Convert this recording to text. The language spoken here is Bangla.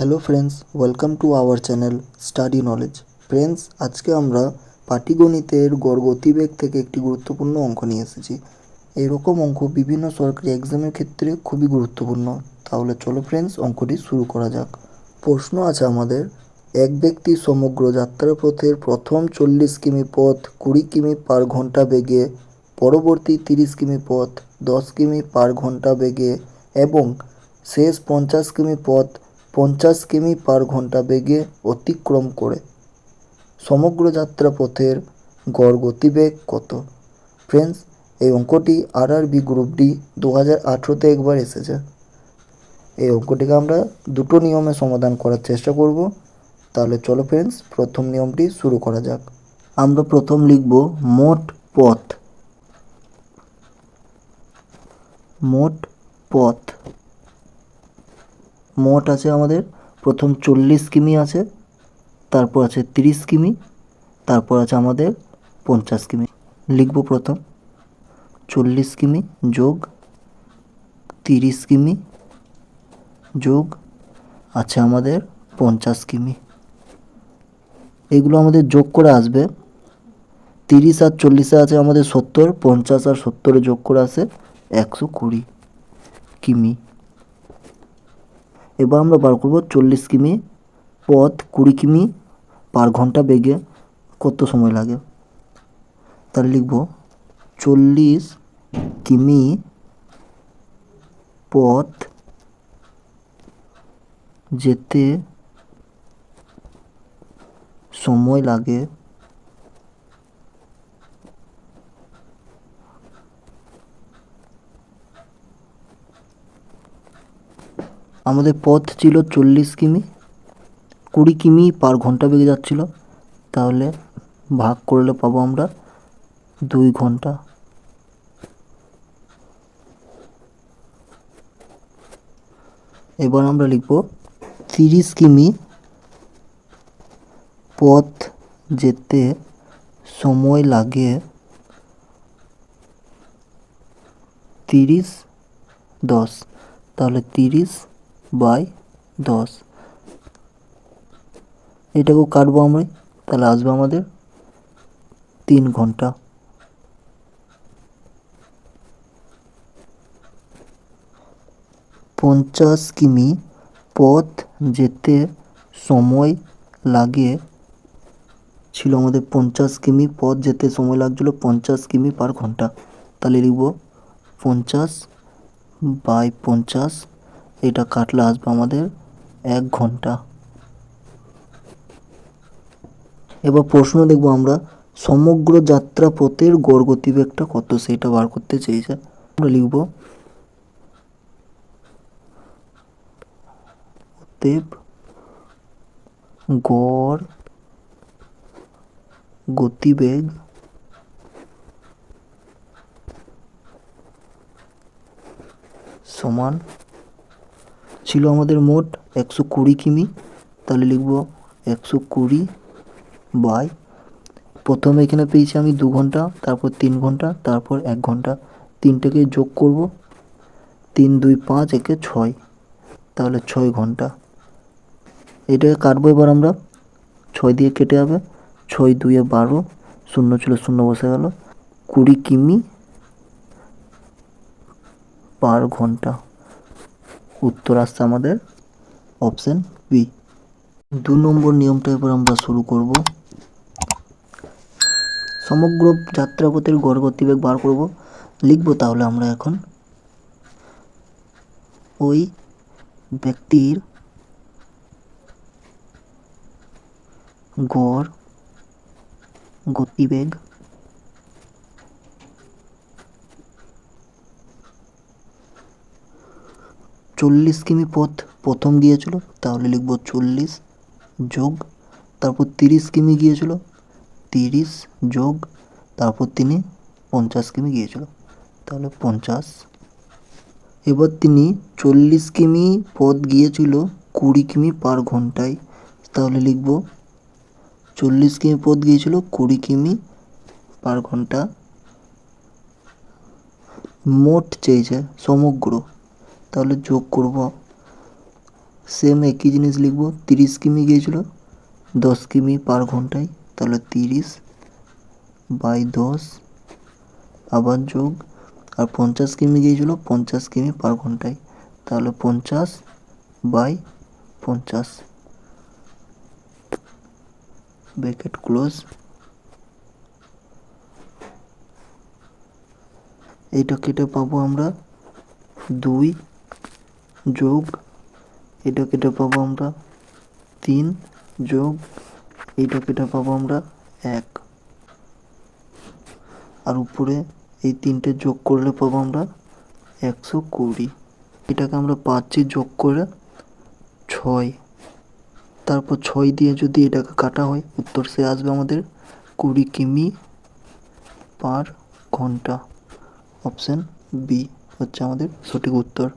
Hello friends welcome to our channel study knowledge friends আজকে আমরা পাটিগণিতের গড় গতিবেগ থেকে একটি গুরুত্বপূর্ণ অঙ্ক নিয়ে এসেছি। এরকম অঙ্ক বিভিন্ন সরকারি এক্সামের ক্ষেত্রে খুবই গুরুত্বপূর্ণ। তাহলে চলো ফ্রেন্ডস অঙ্কটি শুরু করা যাক। প্রশ্ন আছে আমাদের, এক ব্যক্তি সমগ্র যাত্রাপথের প্রথম চল্লিশ কিমি পথ কুড়ি কিমি পার ঘণ্টা বেগে, পরবর্তী তিরিশ কিমি পথ দশ কিমি পার ঘণ্টা বেগে, এবং শেষ পঞ্চাশ কিমি পথ পঞ্চাশ কিমি পার ঘণ্টা বেগে অতিক্রম করে সমগ্র যাত্রাপথের গড় গতিবেগ কত? ফ্রেন্ডস এই অঙ্কটি R R B group D দু হাজার আঠেরোতে একবার এসেছে। এই অঙ্কটিকে আমরা দুটো নিয়মে সমাধান করার চেষ্টা করব। তাহলে চলো ফ্রেন্ডস প্রথম নিয়মটি শুরু করা যাক। আমরা প্রথম লিখব মোট পথ। মোট পথ। মোট আছে আমাদের প্রথম চল্লিশ কিমি আছে, তারপর আছে তিরিশ কিমি, তারপর আছে আমাদের পঞ্চাশ কিমি। লিখব প্রথম। চল্লিশ কিমি যোগ তিরিশ কিমি যোগ আছে আমাদের পঞ্চাশ কিমি। এগুলো আমাদের যোগ করে আসবে। তিরিশ আর চল্লিশে আছে আমাদের সত্তর, পঞ্চাশ আর সত্তরে যোগ করে আসে একশো কুড়ি কিমি। এবার আমরা বার করব চল্লিশ কিমি পথ, কুড়ি কিমি পার ঘণ্টা বেগে কত সময় লাগে? তাহলে লিখব চল্লিশ কিমি পথ যেতে সময় লাগে আমাদের পথ ছিল চল্লিশ কিমি, কুড়ি কিমি পার ঘণ্টা বেগে যাচ্ছিল। তাহলে ভাগ করলে পাবো আমরা দুই ঘণ্টা। এবার আমরা লিখব তিরিশ কিমি পথ যেতে সময় লাগে তিরিশ দশ। তাহলে তিরিশ বাই দশ। এটাকেও কাটবো আমরা, তাহলে আসবে আমাদের তিন ঘণ্টা। পঞ্চাশ কিমি পথ যেতে সময় লাগে ছিল আমাদের পঞ্চাশ কিমি পথ যেতে সময় লাগছিল পঞ্চাশ কিমি পার ঘণ্টা। তাহলে লিখব পঞ্চাশ বাই পঞ্চাশ এটা কাটলে আসবে আমাদের এক ঘণ্টা। এবার প্রশ্ন দেখব আমরা, সমগ্র যাত্রা পথের গড় গতিবেগটা কত? সেটা বার করতে চেয়েছে। আমরা লিখব গড়, গতিবেগ সমান ছিল আমাদের মোট একশো কুড়ি কিমি। তাহলে লিখব একশো কুড়ি বাই। প্রথমে এখানে পেয়েছি আমি দু ঘণ্টা, তারপর তিন ঘণ্টা, তারপর এক ঘণ্টা। তিনটেকে যোগ করব। তিন, দুই, পাঁচ, একে ছয়। তাহলে ছয় ঘণ্টা। এটাকে কাটবো এবার আমরা। ছয় দিয়ে কেটে যাবে। ছয় দুয়ে বারো, শূন্য ছিল, শূন্য বসে গেল। কুড়ি কিমি পার ঘণ্টা। উত্তর আসছে আমাদের অপশন বি দু নম্বর নিয়মটা এবার আমরা শুরু করব। সমগ্র যাত্রাপথের গড় গতিবেগ বার করব। লিখব তাহলে আমরা এখন। ওই ব্যক্তির গড় গতিবেগ চল্লিশ কিমি পথ প্রথম গিয়েছিল, তাহলে লিখব চল্লিশ যোগ, তারপর তিরিশ কিমি গিয়েছিল, তিরিশ যোগ, তারপর তিনি পঞ্চাশ কিমি গিয়েছিল, তাহলে পঞ্চাশ। এবার তিনি চল্লিশ কিমি পথ গিয়েছিল কুড়ি কিমি পার ঘন্টায়, তাহলে লিখব চল্লিশ কিমি পথ গিয়েছিল কুড়ি কিমি পার ঘণ্টা। মোট চেয়েছে সমগ্র তাহলে যোগ করব। সেম একই জিনিস লিখব। তিরিশ কিমি গিয়েছিল, দশ কিমি পার ঘন্টায়, তাহলে তিরিশ বাই দশ আবার যোগ, আর পঞ্চাশ কিমি গিয়েছিল, পঞ্চাশ কিমি পার ঘন্টায়, তাহলে পঞ্চাশ বাই পঞ্চাশ। ব্র্যাকেট ক্লোজ এইটা কেটে পাবো আমরা দুই যোগ, এটা কেটে পাবো আমরা তিন, যোগ এইটা কেটে পাবো আমরা এক। আর উপরে এই তিনটে যোগ করলে পাবো আমরা একশো কুড়ি। এটাকে আমরা পাচ্ছি যোগ করে ছয়। তারপর ছয় দিয়ে যদি এটাকে কাটা হয়, উত্তর সে আসবে আমাদের কুড়ি কিমি পার ঘণ্টা। অপশান বি হচ্ছে আমাদের সঠিক উত্তর।